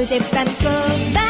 어젯밤 꼬박